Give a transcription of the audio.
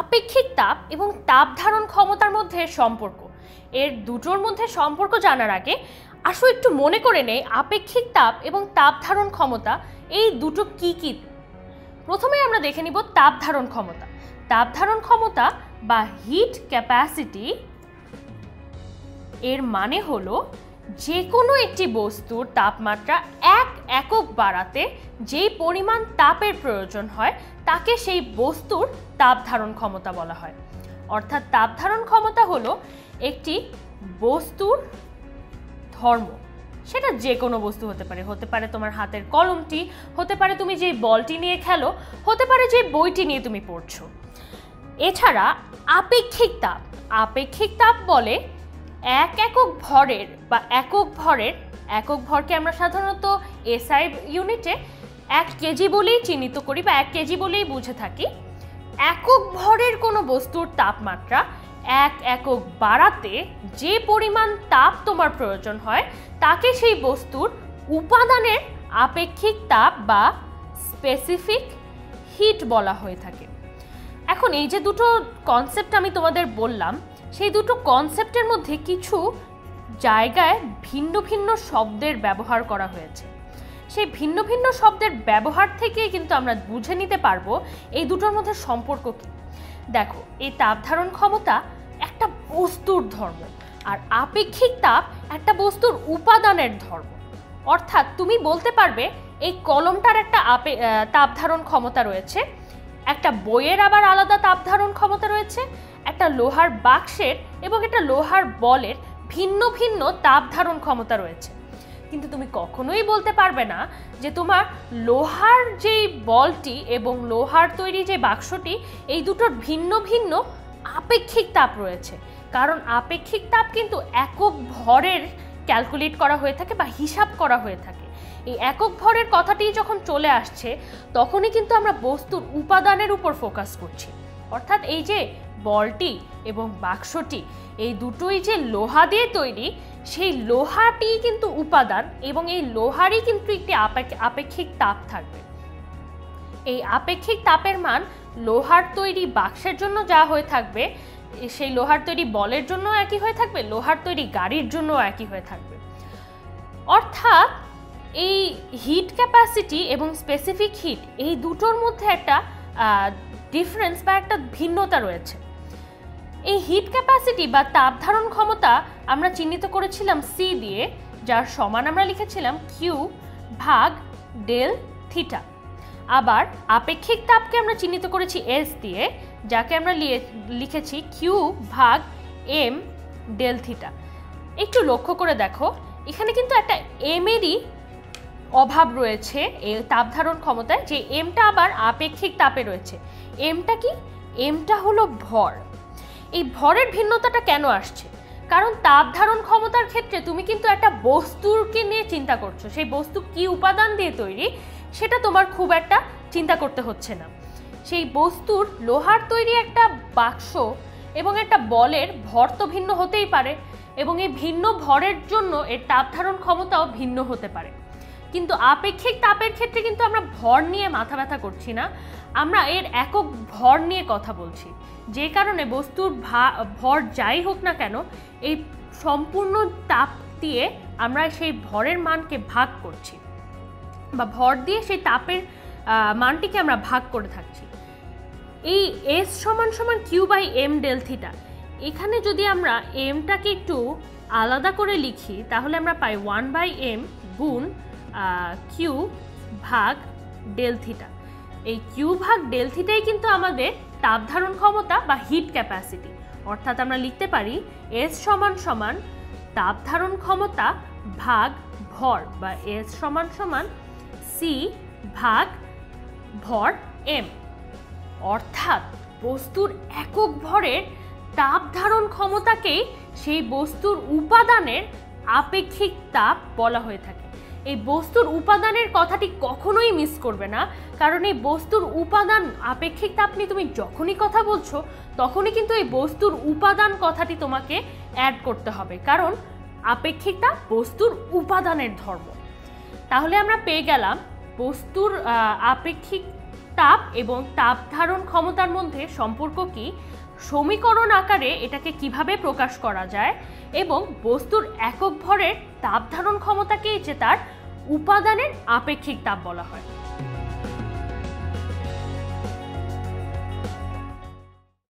আপেক্ষিক তাপ এবং তাপ ধারণ ক্ষমতার মধ্যে সম্পর্ক। এর দুটোর মধ্যে সম্পর্ক জানার আগে আসো একটু মনে করে নেই আপেক্ষিক তাপ এবং তাপ ধারণ ক্ষমতা, এই দুটো কি কি? প্রথমে আমরা দেখে নিব তাপ ধারণ ক্ষমতা। তাপ ধারণ ক্ষমতা বা হিট ক্যাপাসিটি এর মানে হলো যে কোনো একটি বস্তুর তাপমাত্রা এক একক বাড়াতে যেই পরিমাণ তাপের প্রয়োজন হয়, তাকে সেই বস্তুর তাপ ধারণ ক্ষমতা বলা হয়। অর্থাৎ তাপ ধারণ ক্ষমতা হলো একটি বস্তুর ধর্ম। সেটা যে কোনো বস্তু হতে পারে। হতে পারে তোমার হাতের কলমটি, হতে পারে তুমি যে বলটি নিয়ে খেলো, হতে পারে যে বইটি নিয়ে তুমি পড়ছো। এছাড়া আপেক্ষিক তাপ। আপেক্ষিক তাপ বলে এক একক ভরের বা একক ভরের, একক ভরকে আমরা সাধারণত এসআই ইউনিটে এক কেজি বলেই চিহ্নিত করি বা এক কেজি বলেই বুঝে থাকি, একক ভরের কোনো বস্তুর তাপমাত্রা এক একক বাড়াতে যে পরিমাণ তাপ তোমার প্রয়োজন হয়, তাকে সেই বস্তুর উপাদানের আপেক্ষিক তাপ বা স্পেসিফিক হিট বলা হয়ে থাকে। এখন এই যে দুটো কনসেপ্ট আমি তোমাদের বললাম, সেই দুটো কনসেপ্টের মধ্যে কিছু জায়গায় ভিন্ন ভিন্ন শব্দের ব্যবহার করা হয়েছে। সেই ভিন্ন ভিন্ন শব্দের ব্যবহার থেকে কিন্তু আমরা বুঝে নিতে পারব এই দুটোর মধ্যে সম্পর্ক কি। দেখো, এই তাপ ধারণ ক্ষমতা একটা বস্তুর ধর্ম আর আপেক্ষিক তাপ একটা বস্তুর উপাদানের ধর্ম। অর্থাৎ তুমি বলতে পারবে এই কলমটার একটা আপে তাপ ধারণ ক্ষমতা রয়েছে, একটা বইয়ের আবার আলাদা তাপ ধারণ ক্ষমতা রয়েছে, একটা লোহার বাক্সের এবং একটা লোহার বলের ভিন্ন ভিন্ন তাপ ধারণ ক্ষমতা রয়েছে। কিন্তু তুমি কখনোই বলতে পারবে না যে তোমার লোহার যেই বলটি এবং লোহার তৈরি যে বাক্সটি, এই দুটোর ভিন্ন ভিন্ন আপেক্ষিক তাপ রয়েছে। কারণ আপেক্ষিক তাপ কিন্তু একক ভরের ক্যালকুলেট করা হয়ে থাকে বা হিসাব করা হয়ে থাকে। এই একক ভরের কথাটি যখন চলে আসছে, তখনই কিন্তু আমরা বস্তুর উপাদানের উপর ফোকাস করছি। অর্থাৎ এই যে বলটি এবং বাক্সটি, এই দুটোই যে লোহা দিয়ে তৈরি সেই লোহাটি কিন্তু উপাদান এবং এই লোহারই কিন্তু একটি আপেক- আপেক্ষিক তাপ থাকবে। এই আপেক্ষিক তাপের মান লোহার তৈরি বাক্সের জন্য যা হয়ে থাকবে, সেই লোহার তৈরি বলের জন্য একই হয়ে থাকবে, লোহার তৈরি গাড়ির জন্য একই হয়ে থাকবে। অর্থাৎ এই হিট ক্যাপাসিটি এবং স্পেসিফিক হিট এই দুটোর মধ্যে একটা ডিফারেন্স বা একটা ভিন্নতা রয়েছে। এই হিট ক্যাপাসিটি বা তাপ ধারণ ক্ষমতা আমরা চিহ্নিত করেছিলাম সি দিয়ে, যার সমান আমরা লিখেছিলাম কিউ ভাগ ডেল থিটা আবার আপেক্ষিক তাপকে আমরা চিহ্নিত করেছি এস দিয়ে, যাকে আমরা লিখেছি কিউ ভাগ এম ডেল থিটা একটু লক্ষ্য করে দেখো, এখানে কিন্তু একটা এমেরই অভাব রয়েছে এই তাপ ধারণ ক্ষমতায়, যে এমটা আবার আপেক্ষিক তাপে রয়েছে। এমটা কি? এমটা হলো ভর। এই ভরের ভিন্নতাটা কেন আসছে? কারণ তাপ ধারণ ক্ষমতার ক্ষেত্রে তুমি কিন্তু একটা বস্তুকে নিয়ে চিন্তা করছ। সেই বস্তু কি উপাদান দিয়ে তৈরি, সেটা তোমার খুব একটা চিন্তা করতে হচ্ছে না। সেই বস্তুর লোহার তৈরি একটা বাক্স এবং একটা বলের ভর তো ভিন্ন হতেই পারে এবং এই ভিন্ন ভরের জন্য এর তাপ ধারণ ক্ষমতাও ভিন্ন হতে পারে। কিন্তু আপেক্ষিক তাপের ক্ষেত্রে কিন্তু আমরা ভর নিয়ে মাথা ব্যথা করছি না। আমরা এর একক ভর নিয়ে কথা বলছি। যে কারণে বস্তুর ভর যাই হোক না কেন, এই সম্পূর্ণ তাপ দিয়ে আমরা সেই ভরের মানকে ভাগ করছি বা ভর দিয়ে সেই তাপের মানটিকে আমরা ভাগ করে থাকছি। এই এস সমান সমান Q by M del theta এখানে যদি আমরা এমটাকে একটু আলাদা করে লিখি, তাহলে আমরা পাই ওয়ান বাই এম গুণ কিউ ভাগ ডেল থিটা এই কিউ ভাগ ডেল থিটাই কিন্তু আমাদের তাপ ধারণ ক্ষমতা বা হিট ক্যাপাসিটি অর্থাৎ আমরা লিখতে পারি এস সমান সমান তাপ ধারণ ক্ষমতা ভাগ ভর বা এস সমান সমান সি ভাগ ভর এম অর্থাৎ বস্তুর একক ভরের তাপ ধারণ ক্ষমতাকেই সেই বস্তুর উপাদানের আপেক্ষিক তাপ বলা হয়ে থাকে। এই বস্তুর উপাদানের কথাটি কখনোই মিস করবে না। কারণ এই বস্তুর উপাদান আপেক্ষিক তাপ নিয়ে তুমি যখনই কথা বলছো, তখনই কিন্তু এই বস্তুর উপাদান কথাটি তোমাকে অ্যাড করতে হবে। কারণ আপেক্ষিক তাপ বস্তুর উপাদানের ধর্ম। তাহলে আমরা পেয়ে গেলাম বস্তুর আপেক্ষিক তাপ এবং তাপ ধারণ ক্ষমতার মধ্যে সম্পর্ক কি? সমীকরণ আকারে এটাকে কীভাবে প্রকাশ করা যায় এবং বস্তুর একক ভরের তাপ ধারণ ক্ষমতাকেই যে তার উপাদানের আপেক্ষিক তাপ বলা হয়।